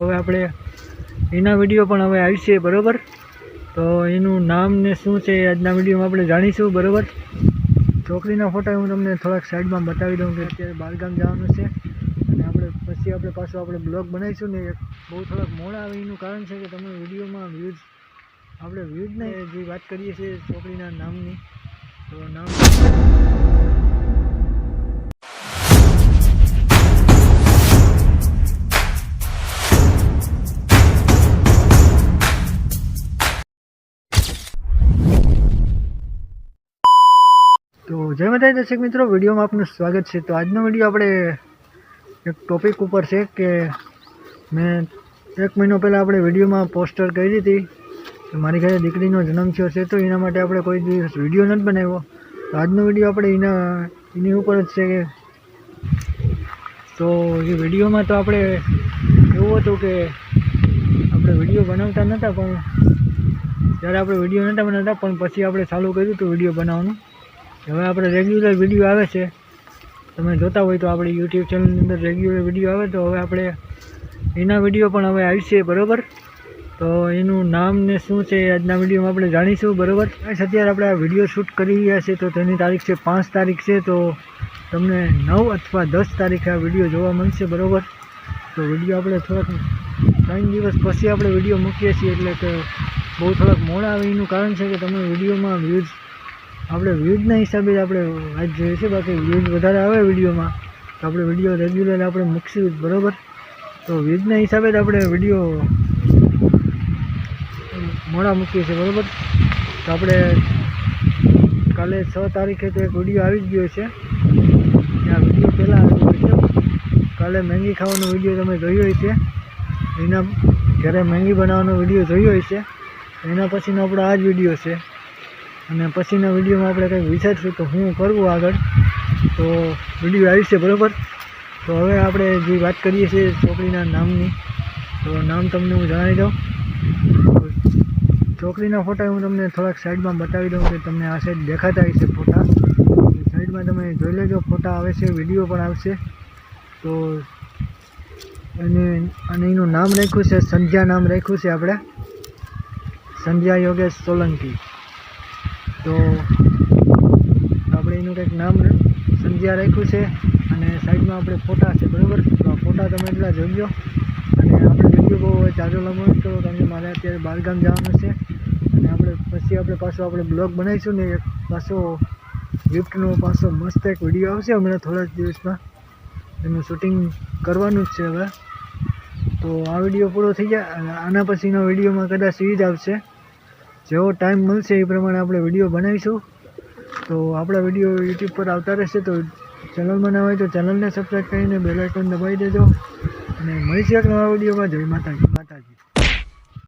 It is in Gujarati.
હવે આપણે એના વીડિયો પણ હવે આવશે બરાબર? તો એનું નામ ને શું છે આજના વિડીયોમાં આપણે જાણીશું, બરાબર? છોકરીના ફોટા હું તમને થોડાક સાઈડમાં બતાવી દઉં કે અત્યારે બારગામ જવાનું છે. અને આપણે પછી આપણે પાછું આપણે બ્લોગ બનાવીશું ને એક બહુ થોડાક મોડા આવે એનું કારણ છે કે તમે વિડીયોમાં વ્યૂઝ આપણે વ્યૂઝને જે વાત કરીએ છીએ છોકરીના નામની, તો નામ તો જય માતા દર્શક મિત્રો, વિડીયોમાં આપનું સ્વાગત છે. તો આજનો વીડિયો આપણે એક ટોપિક ઉપર છે કે મેં એક મહિનો પહેલાં આપણે વિડીયોમાં પોસ્ટર કરી હતી. કે મારી ઘરે દીકરીનો જન્મ થયો છે, તો એના માટે આપણે કોઈ દિવસ વીડિયો નથી બનાવ્યો. તો આજનો વીડિયો આપણે એના, એની ઉપર જ છે કે તો એ વિડીયોમાં તો આપણે એવું હતું કે આપણે વીડિયો બનાવતા નહોતા પણ જ્યારે આપણે વીડિયો નહોતા બનાવતા, પણ પછી આપણે ચાલુ કર્યું હતું વીડિયો બનાવવાનું. હવે આપણે રેગ્યુલર વીડિયો આવે છે. તમે જોતા હોય તો આપણી યુટ્યુબ ચેનલની અંદર રેગ્યુલર વીડિયો આવે તો હવે આપણે એના વીડિયો પણ હવે આવશે બરાબર? તો એનું નામ ને શું છે આજના વિડીયોમાં આપણે જાણીશું, બરાબર? અત્યારે આપણે આ વીડિયો શૂટ કરી રહ્યા છીએ તો તેની તારીખ છે પાંચ તારીખ છે, તો તમને નવ અથવા દસ તારીખે આ વીડિયો જોવા મળશે, બરાબર? તો વીડિયો આપણે થોડાક ત્રણ દિવસ પછી આપણે વીડિયો મૂકીએ છીએ એટલે કે બહુ થોડાક મોડા આવે, એનું કારણ છે કે તમે વિડીયોમાં વ્યૂઝ આપણે વ્યૂઝના હિસાબે જ આપણે વાત જોઈએ છે, બાકી વ્યૂઝ વધારે આવે વિડીયોમાં, તો આપણે વીડિયો રેગ્યુલર આપણે મૂકશું, બરાબર? તો વ્યૂઝના હિસાબે જ આપણે વીડિયો મોડા મૂકીએ છીએ, બરાબર? તો આપણે કાલે છ તારીખે તો એક વીડિયો આવી જ ગયો છે. આ વીડિયો પહેલાં હોય છે. કાલે મેંગી ખાવાનો વીડિયો તમે જોયો છે. એના ઘરે મેંગી બનાવવાનો વીડિયો જોયો છે. એના પછીનો આપણો આ જ વીડિયો છે. અને પછીના વિડીયોમાં આપણે કંઈક વિચારશું તો હું કરવું આગળ. તો વીડિયો આવશે બરાબર? તો હવે આપણે જે વાત કરીએ છીએ છોકરીના નામની, તો નામ તમને હું જણાવી દઉં. છોકરીના ફોટા હું તમને થોડાક સાઈડમાં બતાવી દઉં કે તમને આ સાઈડ દેખાતા હશે ફોટા. સાઈડમાં તમે જોઈ લેજો, ફોટા આવે છે, વીડિયો પણ આવશે તો અને અને એનું નામ રાખ્યું છે, સંધ્યા નામ રાખ્યું છે આપણે. સંધ્યા યોગેશ સોલંકી. તો આપણે એનું કંઈક નામ સંધ્યા રાખ્યું છે અને સાઈડમાં આપણે ફોટા છે, બરાબર? તો ફોટા તમે એટલા લો અને આપણે વીડિયો બહુ ચાલુ તો કરવો કારણ કે મારે અત્યારે બહારગામ જવાનું છે. અને આપણે પછી આપણે પાછો આપણે બ્લોગ બનાવીશું ને એક પાછો ગિફ્ટનો પાછો મસ્ત એક વીડિયો આવશે હમણાં થોડા જ દિવસમાં. એનું શૂટિંગ કરવાનું જ છે હવે. તો આ વીડિયો પૂરો થઈ જાય આના પછીનો વિડીયોમાં કદાચ એ જ આવશે. જેવો ટાઈમ મળશે એ પ્રમાણે આપણે વીડિયો બનાવીશું. તો આપણા વીડિયો યુટ્યુબ પર આવતા રહેશે. તો ચેનલમાં ના હોય તો ચેનલને સબસ્ક્રાઈબ કરીને બેલ આઇકોન દબાવી દેજો. અને મળીશું એક નવા વિડીયોમાં જય માતાજી. માતા